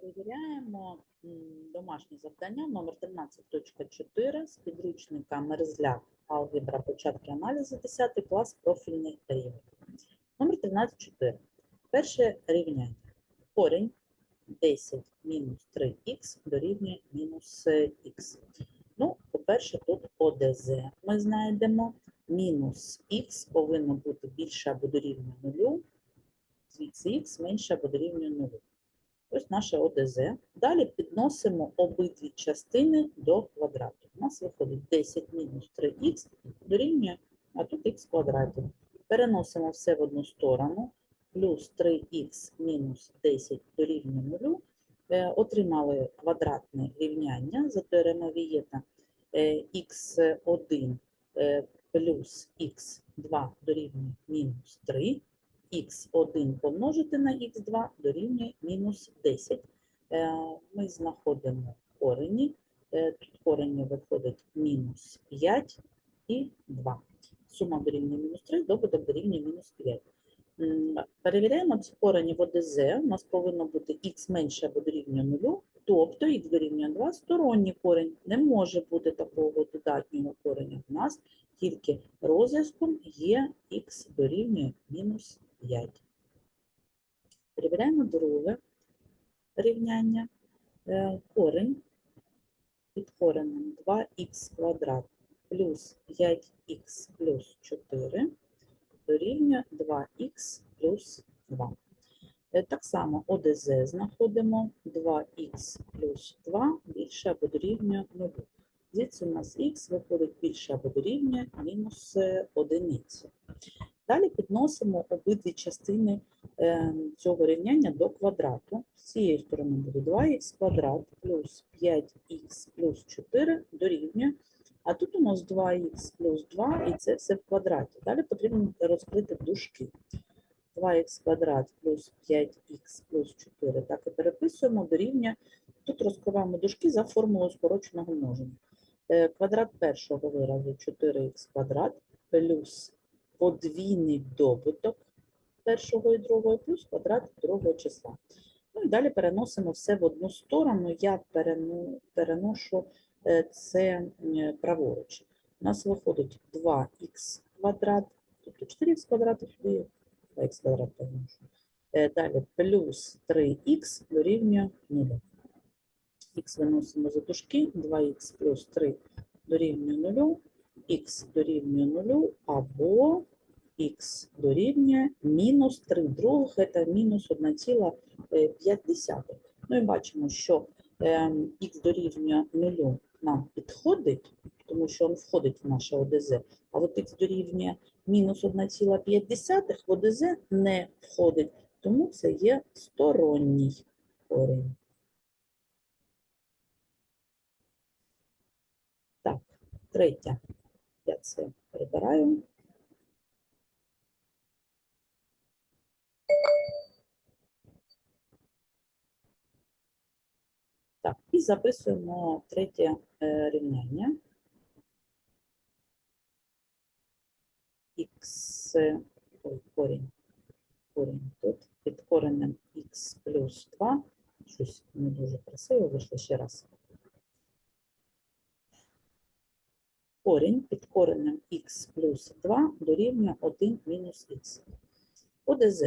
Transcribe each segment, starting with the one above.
Перевіряємо домашнє завдання номер 13.4 з підручника Мерзляк Алгебра початки аналізу 10 клас профільний рівень. Номер 13.4. Перше рівняння. Корінь 10 мінус 3х дорівнює мінус х. Ну, по-перше, тут ОДЗ ми знайдемо. Мінус х повинно бути більше або дорівнює нулю, звідси х менше або дорівнює нулю. Ось наше ОДЗ. Далі підносимо обидві частини до квадрату. У нас виходить 10 мінус 3х дорівнює, а тут х квадраті. Переносимо все в одну сторону. Плюс 3х мінус 10 дорівнює 0. Е, Отримали квадратне рівняння за теоремою Вієта. х1 е, плюс х2 дорівнює мінус 3 х1 помножити на х2 дорівнює мінус 10. Е, Ми знаходимо корені. Е, Тут корені виходить мінус 5 і 2. Сума дорівнює мінус 3, добуток дорівнює мінус 5. Перевіряємо ці корені в ОДЗ. У нас повинно бути х менше або дорівнює 0, тобто х дорівнює 2 сторонній корінь. Не може бути такого додатнього кореня. У нас тільки розв'язком є х дорівнює мінус 5. Перевіряємо друге рівняння. Е, Корень під коренем 2х квадрат плюс 5х плюс 4 дорівнює 2х плюс 2. Е, Так само ОДЗ знаходимо 2х плюс 2 більше або дорівнює 0. Звідси у нас х виходить більше або дорівнює мінус е, одиниці. Далі підносимо обидві частини е, цього рівняння до квадрату. З цієї сторони буде 2х квадрат плюс 5х плюс 4 дорівнює. А тут у нас 2х плюс 2, і це все в квадраті. Далі потрібно розкрити дужки. 2х квадрат плюс 5х плюс 4. Так і переписуємо дорівнює. Тут розкриваємо дужки за формулою скороченого множення. Е, Квадрат першого виразу 4х квадрат плюс подвійний добуток першого і другого плюс квадрат другого числа. Ну і далі переносимо все в одну сторону. Я перену, переношу е, це праворуч. У нас виходить 2х квадрат, тобто 4х квадрат, і 2х квадрат переношу. Е, Далі плюс 3х дорівнює 0. Х виносимо за дужки, 2х плюс 3 дорівнює 0, х дорівнює 0 або х дорівнює мінус 3 других, це мінус 1,5. Ну і бачимо, що ем, х дорівнює 0 нам підходить, тому що він входить в наше ОДЗ, а от х дорівнює мінус 1,5 в ОДЗ не входить, тому це є сторонній корінь. Так, третя. Я це прибираю. Так, і записуємо третє е, рівняння. Х, ой, корінь, корінь тут, під коренем х плюс 2. Щось не дуже красиво вийшло ще раз. Корінь під коренем х плюс 2 дорівнює 1 мінус х. ОДЗ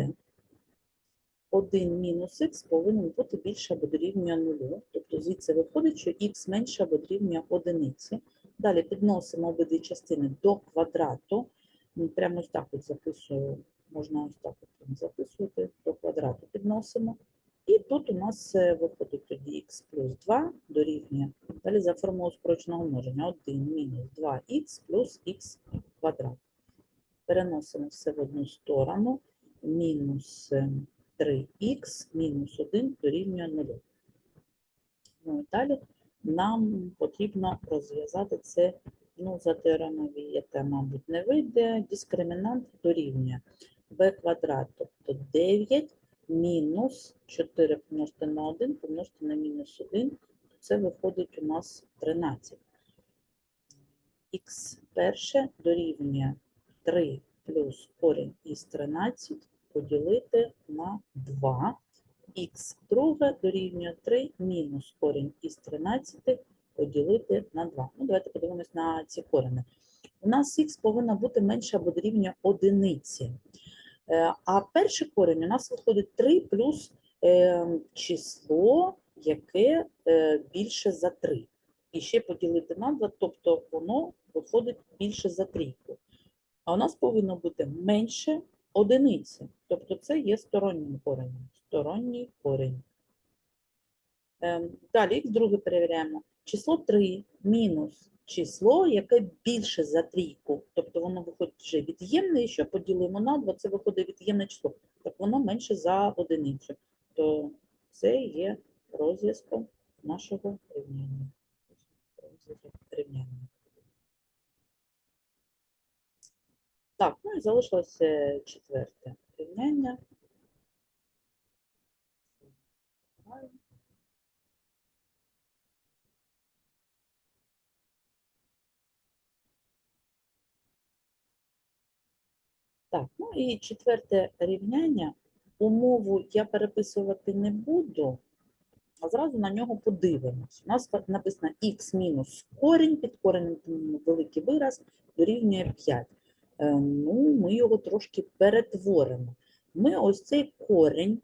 1 мінус х повинен бути більше або дорівнює 0. Тобто звідси виходить, що х менше або дорівнює 1. Далі підносимо обидві частини до квадрату. Прямо ось так от записую, можна ось так от записувати, до квадрату підносимо. І тут у нас е, виходить тоді х плюс 2 дорівнює. Далі за формулою скороченого множення 1 мінус 2х плюс х квадрат. Переносимо все в одну сторону. Мінус е, 3х мінус 1 дорівнює 0. Ну і далі нам потрібно розв'язати це, ну, за теоремою Вієта, мабуть, не вийде. Дискримінант дорівнює b квадрат, тобто 9 мінус 4 помножити на 1, помножити на мінус 1, це виходить у нас 13. Х перше дорівнює 3 плюс корінь із 13 поділити на 2. х друге дорівнює 3 мінус корінь із 13 поділити на 2. Ну, давайте подивимось на ці корені. У нас х повинна бути менше або дорівнює одиниці. Е, А перший корінь у нас виходить 3 плюс е, число, яке е, більше за 3. І ще поділити на 2, тобто воно виходить більше за трійку. А у нас повинно бути менше одиниці. Тобто це є стороннім коренем. Сторонній корінь. Ем, Далі х друге перевіряємо. Число 3 мінус число, яке більше за трійку. Тобто воно виходить вже від'ємне, і що поділимо на 2, це виходить від'ємне число. Так воно менше за одиницю. То це є розв'язком нашого рівняння. Рівняння. Так, ну і залишилося четверте рівняння. Так, ну і четверте рівняння. Умову я переписувати не буду, а зразу на нього подивимось. У нас написано х мінус корінь, під коренем великий вираз, дорівнює 5. Е, Ну, ми його трошки перетворимо. Ми ось цей корінь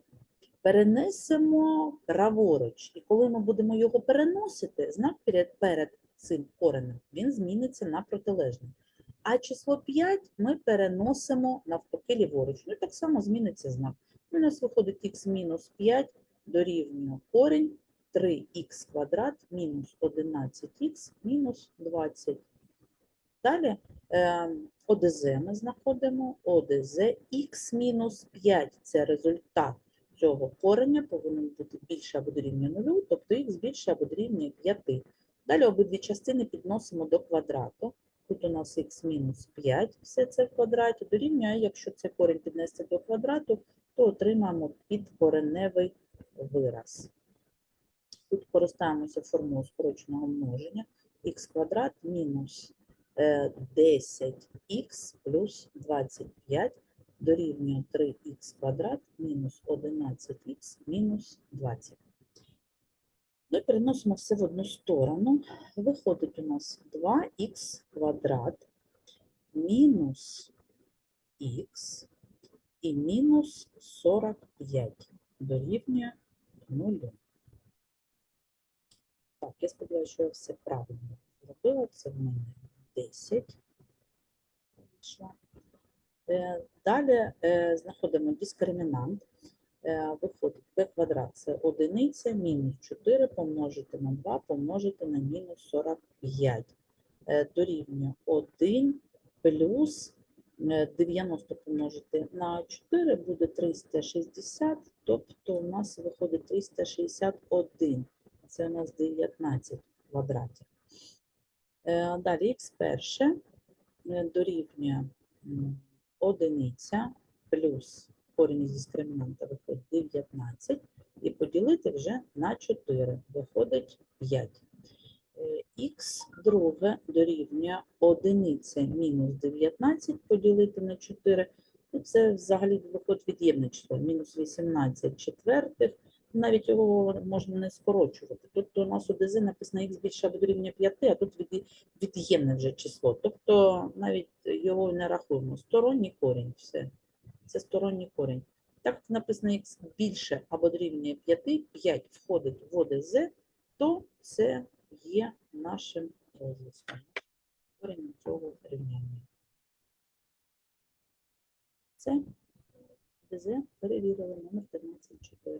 перенесемо праворуч. І коли ми будемо його переносити, знак перед, перед цим коренем, він зміниться на протилежний. А число 5 ми переносимо навпаки ліворуч. Ну і так само зміниться знак. У нас виходить х мінус 5 дорівнює корінь 3х квадрат мінус 11х мінус 20. Далі е, ОДЗ ми знаходимо. ОДЗ х мінус 5 – це результат цього кореня, повинен бути більше або дорівнює 0, тобто х більше або дорівнює 5. Далі обидві частини підносимо до квадрату. Тут у нас х мінус 5, все це в квадраті, дорівнює, якщо цей корінь піднести до квадрату, то отримаємо підкореневий вираз. Тут користаємося формулою скороченого множення. х квадрат мінус е, 10х плюс 25 дорівнює 3х квадрат мінус 11х мінус 20. Ми переносимо все в одну сторону. Виходить у нас 2х квадрат мінус х і мінус 45 дорівнює 0. Так, я сподіваюся, що я все правильно зробила. Це в мене 10. Е, Далі е, знаходимо дискримінант. Е, Виходить b квадрат це одиниця, мінус 4 помножити на 2 помножити на мінус 45. Е, Дорівнює 1 плюс 90 помножити на 4 буде 360, тобто у нас виходить 361. Це у нас 19 квадратів. Е, Далі х перше е, дорівнює одиниця плюс корінь із дискримінанта виходить 19 і поділити вже на 4 виходить 5. Х друге дорівнює одиниця мінус 19 поділити на 4. Ну, це взагалі виходить від'ємне число, мінус 18 четвертих. Навіть його можна не скорочувати. Тут у нас у ДЗ написано х більше або дорівнює 5, а тут від- від'ємне вже число. Тобто навіть його не рахуємо. Сторонній корінь, все. Це сторонній корінь. Так як написано х більше або дорівнює 5, 5 входить в ОДЗ, то це є нашим розв'язком. Корінь цього рівняння. Це ДЗ перевірили номер 13.4.